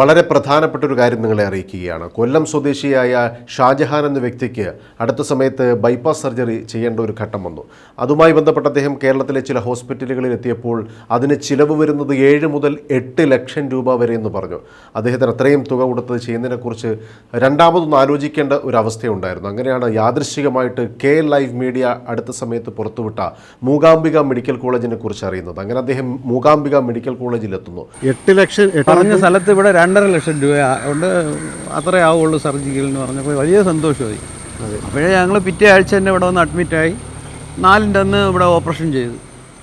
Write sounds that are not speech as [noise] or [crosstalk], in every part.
വളരെ പ്രധാനപ്പെട്ട ഒരു കാര്യം നിങ്ങളെ അറിയിക്കുകയാണ്. കൊല്ലം സ്വദേശിയായ ഷാജഹാൻ എന്ന വ്യക്തിക്ക് അടുത്ത സമയത്ത് ബൈപ്പാസ് സർജറി ചെയ്യേണ്ട ഒരു ഘട്ടം വന്നു. അതുമായി ബന്ധപ്പെട്ട് അദ്ദേഹം കേരളത്തിലെ ചില ഹോസ്പിറ്റലുകളിൽ എത്തിയപ്പോൾ അതിന് ചിലവ് വരുന്നത് ഏഴ് മുതൽ എട്ട് ലക്ഷം രൂപ വരെ എന്ന് പറഞ്ഞു. അദ്ദേഹത്തിന് അത്രയും തുക കൊടുത്തത് ചെയ്യുന്നതിനെക്കുറിച്ച് രണ്ടാമതൊന്ന് ആലോചിക്കേണ്ട ഒരു അവസ്ഥയുണ്ടായിരുന്നു. അങ്ങനെയാണ് യാദൃശ്ചികമായിട്ട് കെ ലൈവ് മീഡിയ അടുത്ത സമയത്ത് പുറത്തുവിട്ട മൂകാംബിക മെഡിക്കൽ കോളേജിനെ കുറിച്ച് അറിയുന്നത്. അങ്ങനെ അദ്ദേഹം മൂകാംബിക മെഡിക്കൽ കോളേജിൽ എത്തുന്നു എട്ട് ലക്ഷം പറഞ്ഞ സ്ഥലത്ത് ഇവിടെ രണ്ടര ലക്ഷം രൂപ കൊണ്ട് അത്രേ ആവുള്ളൂ സർജിക്കൽ എന്ന് പറഞ്ഞപ്പോൾ വലിയ സന്തോഷമായി. അപ്പോഴേ ഞങ്ങൾ പിറ്റേ ആഴ്ച തന്നെ ഇവിടെ വന്ന് അഡ്മിറ്റായി നാലിന്റെ അന്ന് ഇവിടെ ഓപ്പറേഷൻ ചെയ്തു.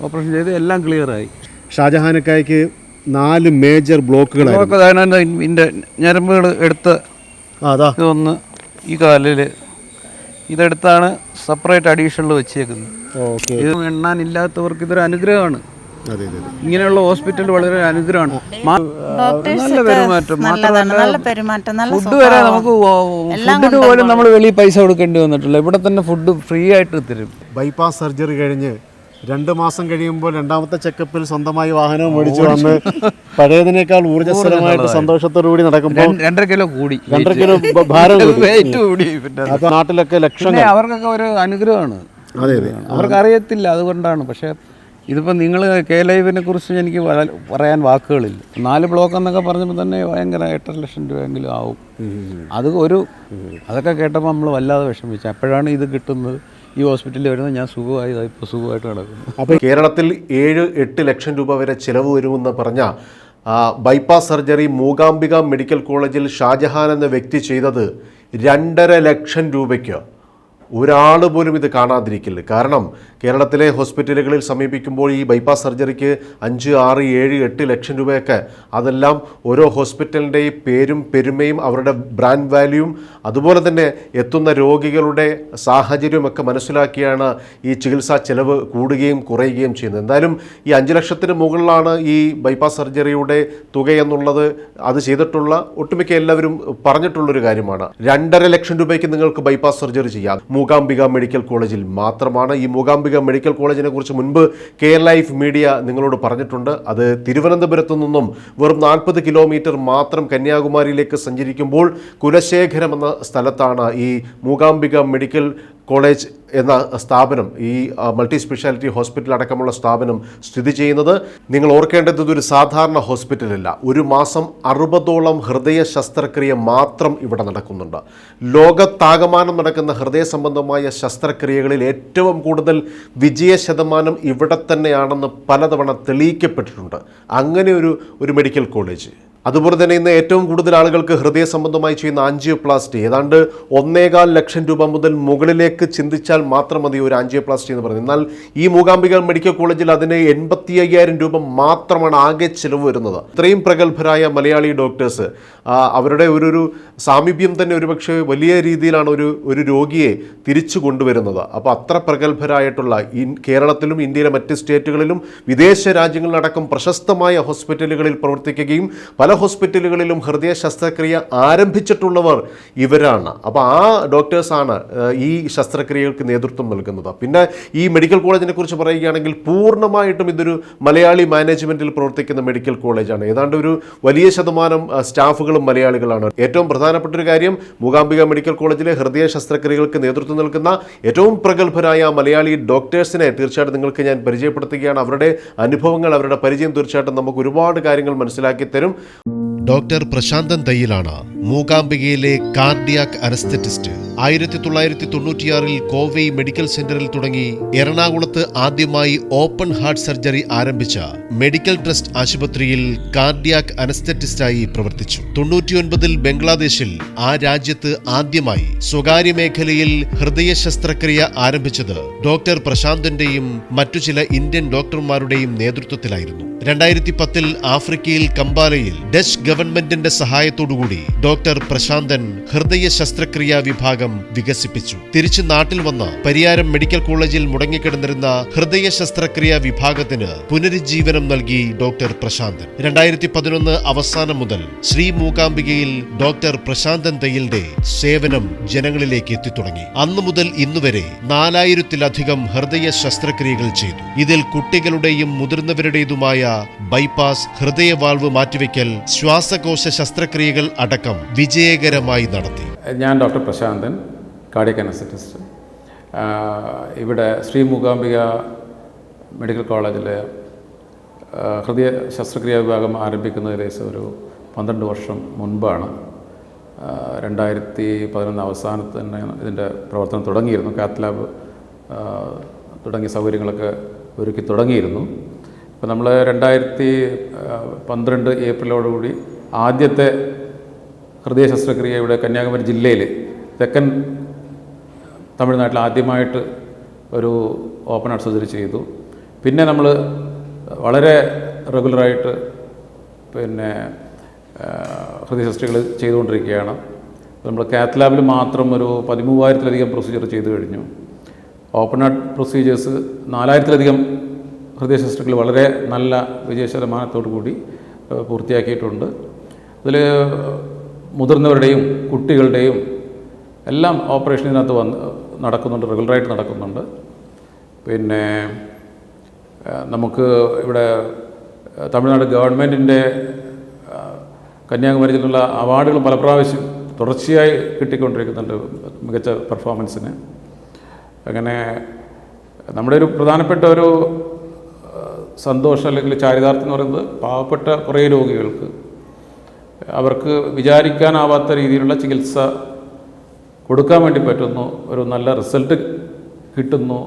ഓപ്പറേഷൻ ചെയ്ത് എല്ലാം ക്ലിയറായി ഷാജഹാനക്കായ്ക്ക് നാല് മേജർ ബ്ലോക്കുകൾ ഇതിന്റെ ഞരമ്പുകൾ എടുത്ത് ഇതൊന്ന് ഈ കാലിൽ ഇതെടുത്താണ് സെപ്പറേറ്റ് അഡീഷണൽ വെച്ചേക്കുന്നത്. ഓക്കെ. ഇത് എണ്ണാനില്ലാത്തവർക്ക് ഇതൊരു അനുഗ്രഹമാണ്. ഇങ്ങനെയുള്ള ഹോസ്പിറ്റൽ വളരെ അനുഗ്രഹമാണ്. നല്ല പെരുമാറ്റം. നല്ല പെരുമാറ്റം നല്ല ഫുഡ് വരെ നമുക്ക് ഫുഡിന് പോലും നമ്മൾ വെളിയിൽ പൈസ കൊടുക്കേണ്ടി വന്നിട്ടില്ല. ഇവിടെ തന്നെ ഫുഡ് ഫ്രീ ആയിട്ട് തരും. ബൈപ്പാസ് സർജറി കഴിഞ്ഞ് രണ്ട് മാസം കഴിയുമ്പോൾ രണ്ടാമത്തെ ചെക്കപ്പിൽ സ്വന്തമായി വാഹനവും മേടിച്ചു വന്ന് പഴയതിനേക്കാൾ ഊർജസ്വലമായിട്ട് സന്തോഷത്തോടു കൂടി നടക്കുമ്പോൾ രണ്ട്- രണ്ടര കിലോ കൂടി. രണ്ടര കിലോ ഭാരം കൂടി. [laughs] വെയിറ്റ് കൂടി പിന്നെ നാട്ടിലൊക്കെ ലക്ഷങ്ങൾ. പിന്നെ അവർക്കൊക്കെ ഒരു അനുഗ്രഹമാണ്. അതെ അതെ. അവർക്ക് അറിയത്തില്ല അതുകൊണ്ടാണ്. പക്ഷേ ഇതിപ്പോൾ നിങ്ങൾ കെ ലൈവിനെ കുറിച്ച് എനിക്ക് പറയാൻ വാക്കുകളില്ല. നാല് ബ്ലോക്ക് എന്നൊക്കെ പറഞ്ഞപ്പോൾ തന്നെ ഭയങ്കര എട്ടര ലക്ഷം രൂപയെങ്കിലും ആവും. അത് ഒരു അതൊക്കെ കേട്ടപ്പോൾ നമ്മൾ വല്ലാതെ വിഷമിച്ചു. അപ്പോഴാണ് ഇത് കിട്ടുന്നത്. ഈ ഹോസ്പിറ്റലിൽ വരുന്നത് ഞാൻ സുഖമായി ഇപ്പോൾ സുഖമായിട്ട് നടക്കുന്നു. അപ്പോൾ കേരളത്തിൽ ഏഴ് എട്ട് ലക്ഷം രൂപ വരെ ചിലവ് വരുമെന്ന് പറഞ്ഞ ബൈപ്പാസ് സർജറി മൂകാംബിക മെഡിക്കൽ കോളേജിൽ ഷാജഹാൻ എന്ന വ്യക്തി ചെയ്തത് രണ്ടര ലക്ഷം രൂപയ്ക്ക്. ഒരാൾ പോലും ഇത് കാണാതിരിക്കില്ല. കാരണം കേരളത്തിലെ ഹോസ്പിറ്റലുകളിൽ സമീപിക്കുമ്പോൾ ഈ ബൈപ്പാസ് സർജറിക്ക് അഞ്ച് ആറ് ഏഴ് എട്ട് ലക്ഷം രൂപയൊക്കെ അതെല്ലാം ഓരോ ഹോസ്പിറ്റലിന്റെയും പേരും പെരുമയും അവരുടെ ബ്രാൻഡ് വാല്യൂവും അതുപോലെ തന്നെ എത്തുന്ന രോഗികളുടെ സാഹചര്യമൊക്കെ മനസ്സിലാക്കിയാണ് ഈ ചികിത്സാ ചെലവ് കൂടുകയും കുറയുകയും ചെയ്യുന്നത്. എന്തായാലും ഈ അഞ്ച് ലക്ഷത്തിന് മുകളിലാണ് ഈ ബൈപ്പാസ് സർജറിയുടെ തുക എന്നുള്ളത് അത് ചെയ്തിട്ടുള്ള ഒട്ടുമിക്ക എല്ലാവരും പറഞ്ഞിട്ടുള്ളൊരു കാര്യമാണ്. രണ്ടര ലക്ഷം രൂപയ്ക്ക് നിങ്ങൾക്ക് ബൈപ്പാസ് സർജറി ചെയ്യാം. മൂകാംബിക മെഡിക്കൽ കോളേജിൽ മാത്രമാണ് ഈ മൂകാംബിക മെഡിക്കൽ കോളേജിനെ കുറിച്ച് മുൻപ് കെ ലൈഫ് മീഡിയ നിങ്ങളോട് പറഞ്ഞിട്ടുണ്ട്. അത് തിരുവനന്തപുരത്തു നിന്നും വെറും നാൽപ്പത് കിലോമീറ്റർ മാത്രം കന്യാകുമാരിയിലേക്ക് സഞ്ചരിക്കുമ്പോൾ കുലശേഖരം എന്ന സ്ഥലത്താണ് ഈ മൂകാംബിക മെഡിക്കൽ കോളേജ് എന്ന സ്ഥാപനം ഈ മൾട്ടി സ്പെഷ്യാലിറ്റി ഹോസ്പിറ്റൽ അടക്കമുള്ള സ്ഥാപനം സ്ഥിതി ചെയ്യുന്നത് നിങ്ങൾ ഓർക്കേണ്ടത് ഇതൊരു സാധാരണ ഹോസ്പിറ്റലല്ല ഒരു മാസം അറുപതോളം ഹൃദയ ശസ്ത്രക്രിയ മാത്രം ഇവിടെ നടക്കുന്നുണ്ട്. ലോകത്താകമാനം നടക്കുന്ന ഹൃദയ സംബന്ധമായ ശസ്ത്രക്രിയകളിൽ ഏറ്റവും കൂടുതൽ വിജയ ശതമാനം ഇവിടെ തന്നെയാണെന്ന് പലതവണ തെളിയിക്കപ്പെട്ടിട്ടുണ്ട്. അങ്ങനെ ഒരു ഒരു മെഡിക്കൽ കോളേജ് അതുപോലെ തന്നെ ഇന്ന് ഏറ്റവും കൂടുതൽ ആളുകൾക്ക് ഹൃദയ സംബന്ധമായി ചെയ്യുന്ന ആൻജിയോപ്ലാസ്റ്റി. ഏതാണ്ട് ഒന്നേകാൽ ലക്ഷം രൂപ മുതൽ മുകളിലേക്ക് ചിന്തിച്ചാൽ മാത്രം മതി ഒരു ആൻജിയോപ്ലാസ്റ്റി എന്ന് പറയുന്നത്. എന്നാൽ ഈ മൂകാംബിക മെഡിക്കൽ കോളേജിൽ അതിന് എൺപത്തി അയ്യായിരം രൂപ മാത്രമാണ് ആകെ ചിലവ് വരുന്നത്. ഇത്രയും പ്രഗത്ഭരായ മലയാളി ഡോക്ടേഴ്സ് അവരുടെ ഒരു ഒരു സാമീപ്യം തന്നെ ഒരുപക്ഷെ വലിയ രീതിയിലാണ് ഒരു ഒരു രോഗിയെ തിരിച്ചു കൊണ്ടുവരുന്നത്. അപ്പോൾ അത്ര പ്രഗത്ഭരായിട്ടുള്ള കേരളത്തിലും ഇന്ത്യയിലെ മറ്റ് സ്റ്റേറ്റുകളിലും വിദേശ രാജ്യങ്ങളിലടക്കം പ്രശസ്തമായ ഹോസ്പിറ്റലുകളിൽ പ്രവർത്തിക്കുകയും പല ഹോസ്പിറ്റലുകളിലും ഹൃദയ ശസ്ത്രക്രിയ ആരംഭിച്ചിട്ടുള്ളവർ ഇവരാണ്. അപ്പോൾ ആ ഡോക്ടേഴ്സാണ് ഈ ശസ്ത്രക്രിയകൾക്ക് നേതൃത്വം നൽകുന്നത്. പിന്നെ ഈ മെഡിക്കൽ കോളേജിനെ കുറിച്ച് പറയുകയാണെങ്കിൽ പൂർണമായിട്ടും ഇതൊരു മലയാളി മാനേജ്മെന്റിൽ പ്രവർത്തിക്കുന്ന മെഡിക്കൽ കോളേജാണ്. ഏതാണ്ട് ഒരു വലിയ ശതമാനം സ്റ്റാഫുകളും മലയാളികളാണ്. ഏറ്റവും പ്രധാനപ്പെട്ട ഒരു കാര്യം മൂകാംബിക മെഡിക്കൽ കോളേജിലെ ഹൃദയ ശസ്ത്രക്രിയകൾക്ക് നേതൃത്വം നൽകുന്ന ഏറ്റവും പ്രഗത്ഭരായ മലയാളി ഡോക്ടേഴ്സിനെ തീർച്ചയായിട്ടും നിങ്ങൾക്ക് ഞാൻ പരിചയപ്പെടുത്തുകയാണ്. അവരുടെ അനുഭവങ്ങൾ അവരുടെ പരിചയം തീർച്ചയായിട്ടും നമുക്ക് ഒരുപാട് കാര്യങ്ങൾ മനസ്സിലാക്കി തരും. ഡോക്ടർ പ്രശാന്തൻ തയ്യിലാണ് മൂകാംബികയിലെ കാർഡിയാക് അനസ്തറ്റിസ്റ്റ്. ആയിരത്തി തൊള്ളായിരത്തി തൊണ്ണൂറ്റിയാറിൽ കോവൈ മെഡിക്കൽ സെന്ററിൽ തുടങ്ങി എറണാകുളത്ത് ആദ്യമായി ഓപ്പൺ ഹാർട്ട് സർജറി ആരംഭിച്ച മെഡിക്കൽ ട്രസ്റ്റ് ആശുപത്രിയിൽ കാർഡിയാക് അനസ്തറ്റിസ്റ്റായി പ്രവർത്തിച്ചു. തൊണ്ണൂറ്റിയൊൻപതിൽ ബംഗ്ലാദേശിൽ ആ രാജ്യത്ത് ആദ്യമായി സ്വകാര്യ മേഖലയിൽ ഹൃദയ ശസ്ത്രക്രിയ ആരംഭിച്ചത് ഡോക്ടർ പ്രശാന്തന്റെയും മറ്റു ചില ഇന്ത്യൻ ഡോക്ടർമാരുടെയും നേതൃത്വത്തിലായിരുന്നു. രണ്ടായിരത്തി പത്തിൽ ആഫ്രിക്കയിൽ കമ്പാലയിൽ ഡച്ച് ഗവൺമെന്റിന്റെ സഹായത്തോടുകൂടി ഡോക്ടർ പ്രശാന്തൻ ഹൃദയ ശസ്ത്രക്രിയാ വിഭാഗം വിഭാഗം വികസിപ്പിച്ചു. തിരിച്ചു നാട്ടിൽ വന്ന് പരിയാരം മെഡിക്കൽ കോളേജിൽ മുടങ്ങിക്കിടന്നിരുന്ന ഹൃദയ ശസ്ത്രക്രിയ വിഭാഗത്തിന് പുനരുജ്ജീവനം നൽകി ഡോക്ടർ പ്രശാന്തൻ. രണ്ടായിരത്തി പതിനൊന്ന് അവസാനം മുതൽ ശ്രീ മൂകാംബികയിൽ ഡോക്ടർ പ്രശാന്തൻ തയ്യലിന്റെ സേവനം ജനങ്ങളിലേക്ക് എത്തിത്തുടങ്ങി. അന്നു മുതൽ ഇന്നുവരെ നാലായിരത്തിലധികം ഹൃദയ ശസ്ത്രക്രിയകൾ ചെയ്തു. ഇതിൽ കുട്ടികളുടെയും മുതിർന്നവരുടേതുമായ ബൈപ്പാസ് ഹൃദയവാൾവ് മാറ്റിവെക്കൽ ശ്വാസകോശ ശസ്ത്രക്രിയകൾ അടക്കം വിജയകരമായി നടത്തി. ഞാൻ ഡോക്ടർ പ്രശാന്തൻ കാർഡിയക് അനസ്തറ്റിസ്റ്റ് ഇവിടെ ശ്രീ മൂകാംബിക മെഡിക്കൽ കോളേജിലെ ഹൃദയ ശസ്ത്രക്രിയാ വിഭാഗം ആരംഭിക്കുന്നത് ഏകദേശം ഒരു പന്ത്രണ്ട് വർഷം മുൻപാണ്. രണ്ടായിരത്തി പതിനൊന്ന് അവസാനത്ത് തന്നെ ഇതിന്റെ പ്രവർത്തനം തുടങ്ങിയിരുന്നു. കാത്ത് ലാബ് തുടങ്ങിയ സൗകര്യങ്ങളൊക്കെ ഒരുക്കി തുടങ്ങിയിരുന്നു. ഇപ്പം നമ്മൾ രണ്ടായിരത്തി പന്ത്രണ്ട് ഏപ്രിലോടുകൂടി ആദ്യത്തെ ഹൃദയ ശസ്ത്രക്രിയ ഇവിടെ കന്യാകുമാരി ജില്ലയിൽ തെക്കൻ തമിഴ്നാട്ടിൽ ആദ്യമായിട്ട് ഒരു ഓപ്പൺ ഹാർട്ട് സർജറി ചെയ്തു. പിന്നെ നമ്മൾ വളരെ റെഗുലറായിട്ട് പിന്നെ ഹൃദയ ശസ്ത്രക്രിയകൾ ചെയ്തുകൊണ്ടിരിക്കുകയാണ്. നമ്മൾ കാത്ത് ലാബിൽ മാത്രം ഒരു പതിമൂവായിരത്തിലധികം പ്രൊസീജിയർ ചെയ്തു കഴിഞ്ഞു. ഓപ്പൺ ഹാർട്ട് പ്രൊസീജിയേഴ്സ് നാലായിരത്തിലധികം ഹൃദയ വളരെ നല്ല വിജയ ശതമാനത്തോടു കൂടി പൂർത്തിയാക്കിയിട്ടുണ്ട്. അതിൽ മുതിർന്നവരുടെയും കുട്ടികളുടെയും എല്ലാം ഓപ്പറേഷൻ ഇതിനകത്ത് വന്ന് നടക്കുന്നുണ്ട് റെഗുലറായിട്ട് നടക്കുന്നുണ്ട്. പിന്നെ നമുക്ക് ഇവിടെ തമിഴ്നാട് ഗവൺമെന്റിന്റെ കന്യാകുമാരി ജില്ലയിലുള്ള അവാർഡുകൾ പല പ്രാവശ്യം തുടർച്ചയായി കിട്ടിക്കൊണ്ടിരിക്കുന്നുണ്ട് മികച്ച പെർഫോമൻസിന്. അങ്ങനെ നമ്മുടെ ഒരു പ്രധാനപ്പെട്ട ഒരു സന്തോഷം അല്ലെങ്കിൽ ചാരിതാർത്ഥ്യം എന്ന് പറയുന്നത് പാവപ്പെട്ട കുറേ രോഗികൾക്ക് അവർക്ക് വിചാരിക്കാനാവാത്ത രീതിയിലുള്ള ചികിത്സ കൊടുക്കാൻ വേണ്ടി പറ്റുന്നു ഒരു നല്ല റിസൾട്ട് കിട്ടുന്നു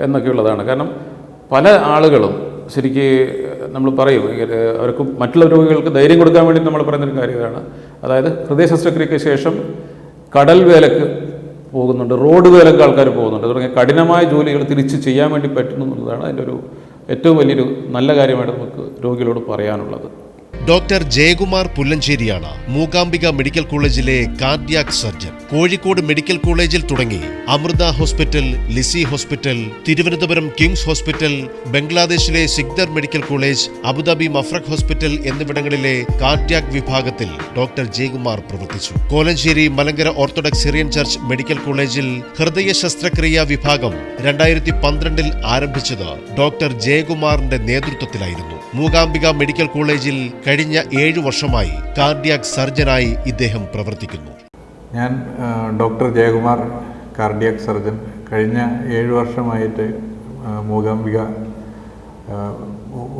എന്നൊക്കെയുള്ളതാണ്. കാരണം പല ആളുകളും ശരിക്ക് നമ്മൾ പറയും അവർക്ക് മറ്റുള്ള രോഗികൾക്ക് ധൈര്യം കൊടുക്കാൻ വേണ്ടി നമ്മൾ പറയുന്നൊരു കാര്യം ഇതാണ്. അതായത് ഹൃദയ ശസ്ത്രക്രിയയ്ക്ക് ശേഷം കടൽ വേലക്ക് പോകുന്നുണ്ട് റോഡ് വേലക്ക് ആൾക്കാർ പോകുന്നുണ്ട്. തുടങ്ങിയ കഠിനമായ ജോലികൾ തിരിച്ച് ചെയ്യാൻ വേണ്ടി പറ്റുന്നു എന്നുള്ളതാണ് അതിന്റെ ഒരു ഏറ്റവും വലിയൊരു നല്ല കാര്യമായിട്ട് നമുക്ക് രോഗികളോട് പറയാനുള്ളത്. ഡോക്ടർ ജയകുമാർ പുല്ലഞ്ചേരിയാണ് മൂകാംബിക മെഡിക്കൽ കോളേജിലെ കാർഡിയാക് സർജൻ. കോഴിക്കോട് മെഡിക്കൽ കോളേജിൽ തുടങ്ങി Amrita hospital Lisie hospital Thiruvananthapuram Kings hospital ബംഗ്ലാദേശിലെ Sikdar medical college Abu Dhabi Mafraq hospital എന്നിവിടങ്ങളിലെ കാർഡിയാക് വിഭാഗത്തിൽ ഡോക്ടർ ജയകുമാർ പ്രവർത്തിച്ചു. Kolenchery Malankara Orthodox Syrian church medical കോളേജിൽ ഹൃദയ ശസ്ത്രക്രിയാ വിഭാഗം രണ്ടായിരത്തി പന്ത്രണ്ടിൽ ആരംഭിച്ചത് ഡോക്ടർ ജയകുമാറിന്റെ നേതൃത്വത്തിലായിരുന്നു. മൂകാംബിക മെഡിക്കൽ കോളേജിൽ കഴിഞ്ഞ ഏഴു വർഷമായി കാർഡിയാക് സർജനായി ഇദ്ദേഹം പ്രവർത്തിക്കുന്നു. ഞാൻ ഡോക്ടർ ജയകുമാർ കാർഡിയാക് സർജൻ കഴിഞ്ഞ ഏഴ് വർഷമായിട്ട് മൂകാംബിക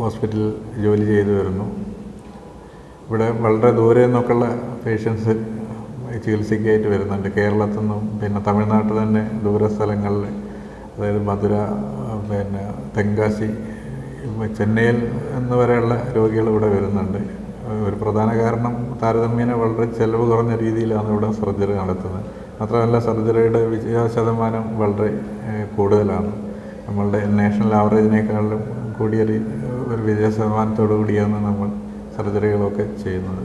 ഹോസ്പിറ്റലിൽ ജോലി ചെയ്തു വരുന്നു. ഇവിടെ വളരെ ദൂരെ നിന്നൊക്കെയുള്ള പേഷ്യൻസ് ചികിത്സയ്ക്കായിട്ട് വരുന്നുണ്ട്. കേരളത്തിൽ നിന്നും പിന്നെ തമിഴ്നാട്ടിൽ തന്നെ ദൂര സ്ഥലങ്ങളിൽ അതായത് മധുര പിന്നെ തെങ്കാശി ചെന്നൈയിൽ എന്ന് വരെയുള്ള രോഗികൾ ഇവിടെ വരുന്നുണ്ട്. ഒരു പ്രധാന കാരണം താരതമ്യേന വളരെ ചെലവ് കുറഞ്ഞ രീതിയിലാണ് ഇവിടെ സർജറി നടത്തുന്നത്. മാത്രമല്ല സർജറിയുടെ വിജയ ശതമാനം വളരെ കൂടുതലാണ്. നമ്മളുടെ നാഷണൽ ആവറേജിനേക്കാളും കൂടിയ ഒരു വിജയ ശതമാനത്തോടു കൂടിയാണ് നമ്മൾ സർജറികളൊക്കെ ചെയ്യുന്നത്.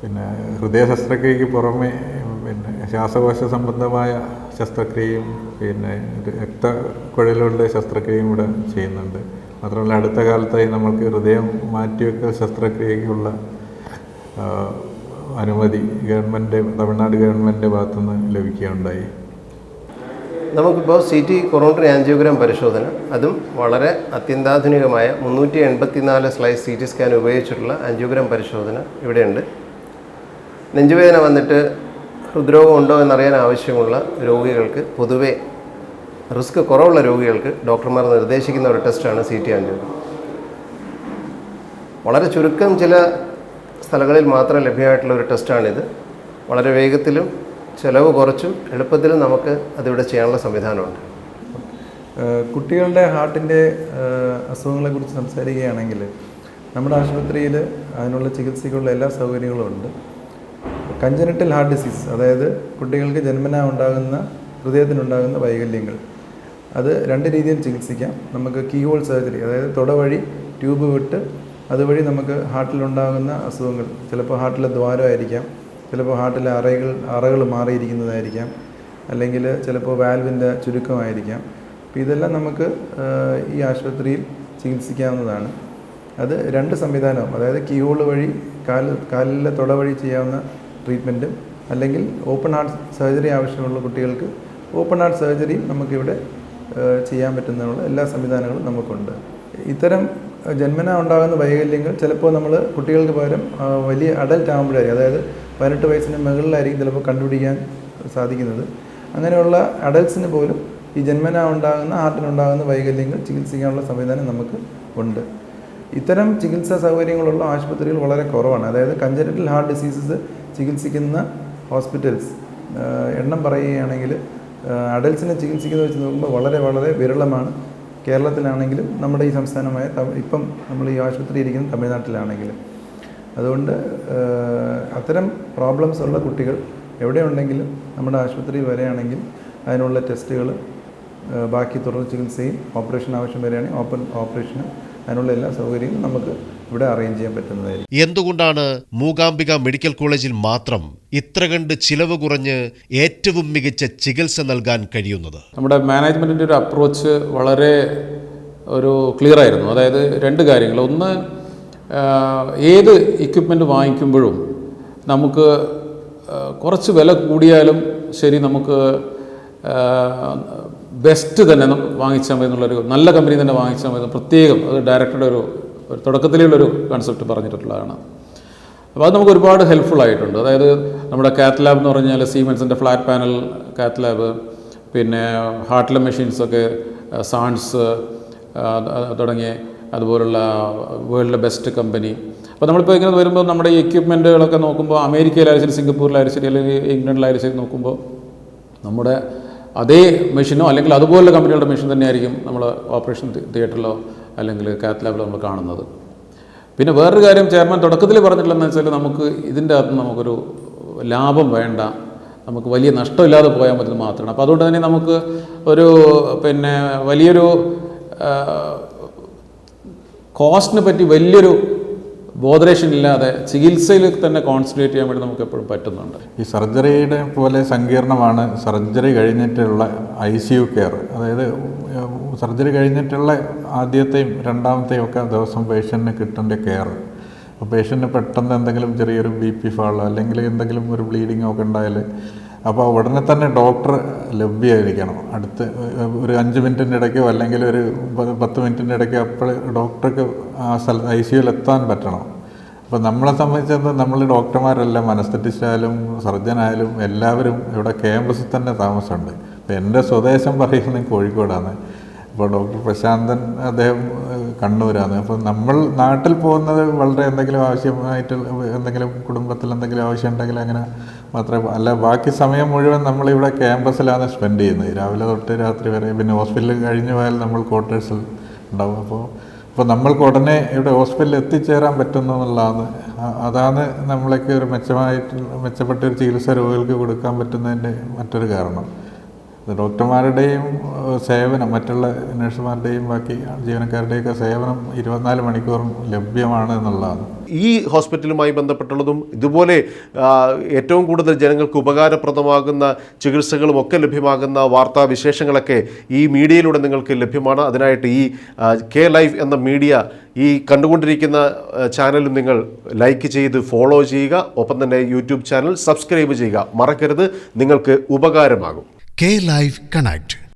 പിന്നെ ഹൃദയ ശസ്ത്രക്രിയക്ക് പുറമെ പിന്നെ ശ്വാസകോശ സംബന്ധമായ ശസ്ത്രക്രിയയും പിന്നെ രക്തക്കുഴലുകളുടെ ശസ്ത്രക്രിയയും ഇവിടെ ചെയ്യുന്നുണ്ട്. മാത്രമല്ല അടുത്ത കാലത്തായി നമ്മൾക്ക് ഹൃദയം മാറ്റിവെക്കൽ ശസ്ത്രക്രിയയ്ക്കുള്ള അനുമതി ഗവൺമെന്റ് തമിഴ്നാട് ഗവൺമെന്റിന്റെ ഭാഗത്തുനിന്ന് ലഭിക്കുകയുണ്ടായി. നമുക്കിപ്പോൾ സി ടി കൊറോണറി ആൻജിയോഗ്രാം പരിശോധന. അതും വളരെ അത്യന്താധുനികമായ മുന്നൂറ്റി എൺപത്തിനാല് സ്ലൈസ് സി ടി സ്കാൻ ഉപയോഗിച്ചിട്ടുള്ള ആൻജിയോഗ്രാം പരിശോധന ഇവിടെയുണ്ട്. നെഞ്ചുവേദന വന്നിട്ട് ഹൃദ്രോഗം ഉണ്ടോ എന്നറിയാൻ ആവശ്യമുള്ള രോഗികൾക്ക് പൊതുവെ റിസ്ക് കുറവുള്ള രോഗികൾക്ക് ഡോക്ടർമാർ നിർദ്ദേശിക്കുന്ന ഒരു ടെസ്റ്റാണ് സി ടി ആൻജിയോഗ്രാം വളരെ ചുരുക്കം ചില സ്ഥലങ്ങളിൽ മാത്രം ലഭ്യമായിട്ടുള്ള ഒരു ടെസ്റ്റാണിത്. വളരെ വേഗത്തിലും ചിലവ് കുറച്ചും എളുപ്പത്തിലും നമുക്ക് അതിവിടെ ചെയ്യാനുള്ള സംവിധാനമുണ്ട്. കുട്ടികളുടെ ഹാർട്ടിന്റെ അസുഖങ്ങളെക്കുറിച്ച് സംസാരിക്കുകയാണെങ്കിൽ നമ്മുടെ ആശുപത്രിയിൽ അതിനുള്ള ചികിത്സയ്ക്കുള്ള എല്ലാ സൗകര്യങ്ങളും ഉണ്ട്. കഞ്ചനറ്റൽ ഹാർട്ട് ഡിസീസ് അതായത് കുട്ടികൾക്ക് ജന്മന ഉണ്ടാകുന്ന ഹൃദയത്തിനുണ്ടാകുന്ന വൈകല്യങ്ങൾ. അത് രണ്ട് രീതിയിൽ ചികിത്സിക്കാം. നമുക്ക് കീ ഹോൾ സർജറി അതായത് തുട വഴി ട്യൂബ് വിട്ട് അതുവഴി നമുക്ക് ഹാർട്ടിലുണ്ടാകുന്ന അസുഖങ്ങൾ ചിലപ്പോൾ ഹാർട്ടിലെ ദ്വാരമായിരിക്കാം ചിലപ്പോൾ ഹാർട്ടിലെ അറകൾ അറകൾ മാറിയിരിക്കുന്നതായിരിക്കാം അല്ലെങ്കിൽ ചിലപ്പോൾ വാൽവിന്റെ ചുരുക്കമായിരിക്കാം. അപ്പോൾ ഇതെല്ലാം നമുക്ക് ഈ ആശുപത്രിയിൽ ചികിത്സിക്കാവുന്നതാണ്. അത് രണ്ട് സംവിധാനവും അതായത് കീഹോൾ വഴി കാൽ കാലിലെ തുട വഴി ചെയ്യാവുന്ന ട്രീറ്റ്മെന്റും അല്ലെങ്കിൽ ഓപ്പൺ ഹാർട്ട് സർജറി ആവശ്യമുള്ള കുട്ടികൾക്ക് ഓപ്പൺ ഹാർട്ട് സർജറിയും നമുക്കിവിടെ ചെയ്യാൻ പറ്റുന്നതിനുള്ള എല്ലാ സംവിധാനങ്ങളും നമുക്കുണ്ട്. ഇത്തരം ജന്മന ഉണ്ടാകുന്ന വൈകല്യങ്ങൾ ചിലപ്പോൾ നമ്മൾ കുട്ടികൾക്ക് പകരം വലിയ അഡൽട്ട് ആകുമ്പോഴായിരിക്കും അതായത് പതിനെട്ട് വയസ്സിന് മുകളിലായിരിക്കും ചിലപ്പോൾ കണ്ടുപിടിക്കാൻ സാധിക്കുന്നത്. അങ്ങനെയുള്ള അഡൽട്ട്സിന് പോലും ഈ ജന്മന ഉണ്ടാകുന്ന ഹാർട്ടിനുണ്ടാകുന്ന വൈകല്യങ്ങൾ ചികിത്സിക്കാനുള്ള സംവിധാനം നമുക്ക് ഉണ്ട്. ഇത്തരം ചികിത്സാ സൗകര്യങ്ങളുള്ള ആശുപത്രികൾ വളരെ കുറവാണ്. അതായത് കഞ്ചനറ്റൽ ഹാർട്ട് ഡിസീസസ് ചികിത്സിക്കുന്ന ഹോസ്പിറ്റൽസ് എണ്ണം പറയുകയാണെങ്കിൽ അഡൽട്സിനെ ചികിത്സിക്കുന്നത് വെച്ച് നോക്കുമ്പോൾ വളരെ വളരെ വിരളമാണ്. കേരളത്തിലാണെങ്കിലും നമ്മുടെ ഈ സംസ്ഥാനമായ ഇപ്പം നമ്മൾ ഈ ആശുപത്രി ഇരിക്കുന്ന തമിഴ്നാട്ടിലാണെങ്കിലും. അതുകൊണ്ട് അത്തരം പ്രോബ്ലംസ് ഉള്ള കുട്ടികൾ എവിടെയുണ്ടെങ്കിലും നമ്മുടെ ആശുപത്രി വരെയാണെങ്കിൽ അതിനുള്ള ടെസ്റ്റുകൾ ബാക്കി തുടർ ചികിത്സയും ഓപ്പറേഷൻ ആവശ്യം വരികയാണെങ്കിൽ ഓപ്പൺ ഓപ്പറേഷനും അതിനുള്ള എല്ലാ സൗകര്യങ്ങളും നമുക്ക് ഇവിടെ അറേഞ്ച് ചെയ്യാൻ പറ്റുന്നതായിരിക്കും. എന്തുകൊണ്ടാണ് മൂകാംബിക മെഡിക്കൽ കോളേജിൽ മാത്രം ഇത്ര കണ്ട് ചിലവ് കുറഞ്ഞ് ഏറ്റവും മികച്ച ചികിത്സ നൽകാൻ കഴിയുന്നത്? നമ്മുടെ മാനേജ്മെന്റിന്റെ ഒരു അപ്രോച്ച് വളരെ ഒരു ക്ലിയർ ആയിരുന്നു. അതായത് രണ്ട് കാര്യങ്ങൾ. ഒന്ന് ഏത് ഇക്വിപ്മെന്റ് വാങ്ങിക്കുമ്പോഴും നമുക്ക് കുറച്ച് വില കൂടിയാലും ശരി നമുക്ക് ബെസ്റ്റ് തന്നെ വാങ്ങിച്ചാൽ മതി എന്നുള്ളൊരു നല്ല കമ്പനി തന്നെ വാങ്ങിച്ചാൽ മതി എന്ന് പ്രത്യേകം അത് ഡയറക്ടറുടെ ഒരു ഒരു തുടക്കത്തിലുള്ളൊരു കൺസെപ്റ്റ് പറഞ്ഞിട്ടുള്ളതാണ്. അപ്പോൾ അത് നമുക്ക് ഒരുപാട് ഹെൽപ്ഫുൾ ആയിട്ടുണ്ട്. അതായത് നമ്മുടെ കാത്ത് ലാബ് എന്ന് പറഞ്ഞാൽ സീമെൻസിന്റെ ഫ്ലാറ്റ് പാനൽ കാത്ത് ലാബ് പിന്നെ ഹാർട്ട്ലെ മെഷീൻസൊക്കെ സാൻസ് തുടങ്ങിയ അതുപോലുള്ള വേൾഡിലെ ബെസ്റ്റ് കമ്പനി അപ്പോൾ നമ്മളിപ്പോൾ ഇങ്ങനെ വരുമ്പോൾ നമ്മുടെ ഈ എക്യുപ്മെന്റുകളൊക്കെ നോക്കുമ്പോൾ അമേരിക്കയിലായാലും ശരി സിംഗപ്പൂരിലായാലും ശരി അല്ലെങ്കിൽ ഇംഗ്ലണ്ടിലായാലും ശരി നോക്കുമ്പോൾ നമ്മുടെ അതേ മെഷീനോ അല്ലെങ്കിൽ അതുപോലുള്ള കമ്പനികളുടെ മെഷീൻ തന്നെയായിരിക്കും നമ്മൾ ഓപ്പറേഷൻ തിയേറ്ററിലോ അല്ലെങ്കിൽ കാത്ത് ലാബിൽ നമ്മൾ കാണുന്നത്. പിന്നെ വേറൊരു കാര്യം ചെയർമാൻ തുടക്കത്തിൽ പറഞ്ഞിട്ടുള്ളതെന്ന് വെച്ചാൽ നമുക്ക് ഇതിന്റെ അകത്ത് നമുക്കൊരു ലാഭം വേണ്ട നമുക്ക് വലിയ നഷ്ടമില്ലാതെ പോയാൽ മതി മാത്രമാണ്. അപ്പോൾ അതുകൊണ്ട് തന്നെ നമുക്ക് ഒരു പിന്നെ വലിയൊരു കോസ്റ്റിനെ പറ്റി വലിയൊരു ബോധരേഷൻ ഇല്ലാതെ ചികിത്സയിൽ തന്നെ കോൺസെൻട്രേറ്റ് ചെയ്യാൻ വേണ്ടി നമുക്ക് എപ്പോഴും പറ്റുന്നുണ്ട്. ഈ സർജറിയുടെ പോലെ സങ്കീർണമാണ്. സർജറി കഴിഞ്ഞിട്ടുള്ള ഐ സി യു കെയർ അതായത് സർജറി കഴിഞ്ഞിട്ടുള്ള ആദ്യത്തെയും രണ്ടാമത്തെയും ഒക്കെ ദിവസം പേഷ്യന്റിന് കിട്ടേണ്ട കെയർ അപ്പോൾ പേഷ്യന്റിന് പെട്ടെന്ന് എന്തെങ്കിലും ചെറിയൊരു ബി പി ഫാളോ അല്ലെങ്കിൽ എന്തെങ്കിലും ഒരു ബ്ലീഡിങ്ങോ ഒക്കെ ഉണ്ടായാൽ അപ്പോൾ ഉടനെ തന്നെ ഡോക്ടർ ലഭ്യമായിരിക്കണം. അടുത്ത് ഒരു അഞ്ച് മിനിറ്റിന്റെ ഇടയ്ക്കോ അല്ലെങ്കിൽ ഒരു പത്ത് മിനിറ്റിന്റെ ഇടയ്ക്കോ അപ്പോൾ ഡോക്ടർക്ക് ആ സ്ഥല ഐ സിയുയിൽ എത്താൻ പറ്റണം. അപ്പോൾ നമ്മളെ സംബന്ധിച്ച് നമ്മൾ ഡോക്ടർമാരെല്ലാം മനസ്തറ്റിസ്റ്റ് സർജനായാലും എല്ലാവരും ഇവിടെ ക്യാമ്പസിൽ തന്നെ താമസമുണ്ട്. അപ്പോൾ എന്റെ സ്വദേശം പറയുന്നത് കോഴിക്കോടാണ്. അപ്പോൾ ഡോക്ടർ പ്രശാന്തൻ അദ്ദേഹം കണ്ണൂരാണ്. അപ്പോൾ നമ്മൾ നാട്ടിൽ പോകുന്നത് വളരെ എന്തെങ്കിലും ആവശ്യമായിട്ട് എന്തെങ്കിലും കുടുംബത്തിൽ എന്തെങ്കിലും ആവശ്യം ഉണ്ടെങ്കിൽ അങ്ങനെ മാത്രമേ അല്ല ബാക്കി സമയം മുഴുവൻ നമ്മളിവിടെ ക്യാമ്പസിലാണ് സ്പെൻഡ് ചെയ്യുന്നത്. രാവിലെ തൊട്ട് രാത്രി വരെ പിന്നെ ഹോസ്പിറ്റലിൽ കഴിഞ്ഞു പോയാൽ നമ്മൾ ക്വാർട്ടേഴ്സിൽ ഉണ്ടാവും. അപ്പോൾ അപ്പോൾ നമ്മൾക്ക് ഉടനെ ഇവിടെ ഹോസ്പിറ്റലിൽ എത്തിച്ചേരാൻ പറ്റുന്നു എന്നുള്ളതാണ്. അതാണ് നമ്മളൊക്കെ ഒരു മെച്ചമായിട്ട് മെച്ചപ്പെട്ട ഒരു ചികിത്സ രോഗികൾക്ക് കൊടുക്കാൻ പറ്റുന്നതിന്റെ മറ്റൊരു കാരണം. ഡോക്ടർമാരുടെയും സേവനം മറ്റുള്ള നഴ്സുമാരുടെയും ബാക്കി ജീവനക്കാരുടെയൊക്കെ സേവനം ഇരുപത്തിനാല് മണിക്കൂറും ലഭ്യമാണ് എന്നുള്ളതാണ്. ഈ ഹോസ്പിറ്റലുമായി ബന്ധപ്പെട്ടുള്ളതും ഇതുപോലെ ഏറ്റവും കൂടുതൽ ജനങ്ങൾക്ക് ഉപകാരപ്രദമാകുന്ന ചികിത്സകളും ഒക്കെ ലഭ്യമാകുന്ന വാർത്താ വിശേഷങ്ങളൊക്കെ ഈ മീഡിയയിലൂടെ നിങ്ങൾക്ക് ലഭ്യമാണ്. അതിനായിട്ട് ഈ കെ ലൈഫ് എന്ന മീഡിയ ഈ കണ്ടുകൊണ്ടിരിക്കുന്ന ചാനലും നിങ്ങൾ ലൈക്ക് ചെയ്ത് ഫോളോ ചെയ്യുക. ഒപ്പം തന്നെ യൂട്യൂബ് ചാനൽ സബ്സ്ക്രൈബ് ചെയ്യുക. മറക്കരുത് നിങ്ങൾക്ക് ഉപകാരമാകും. K Live Connect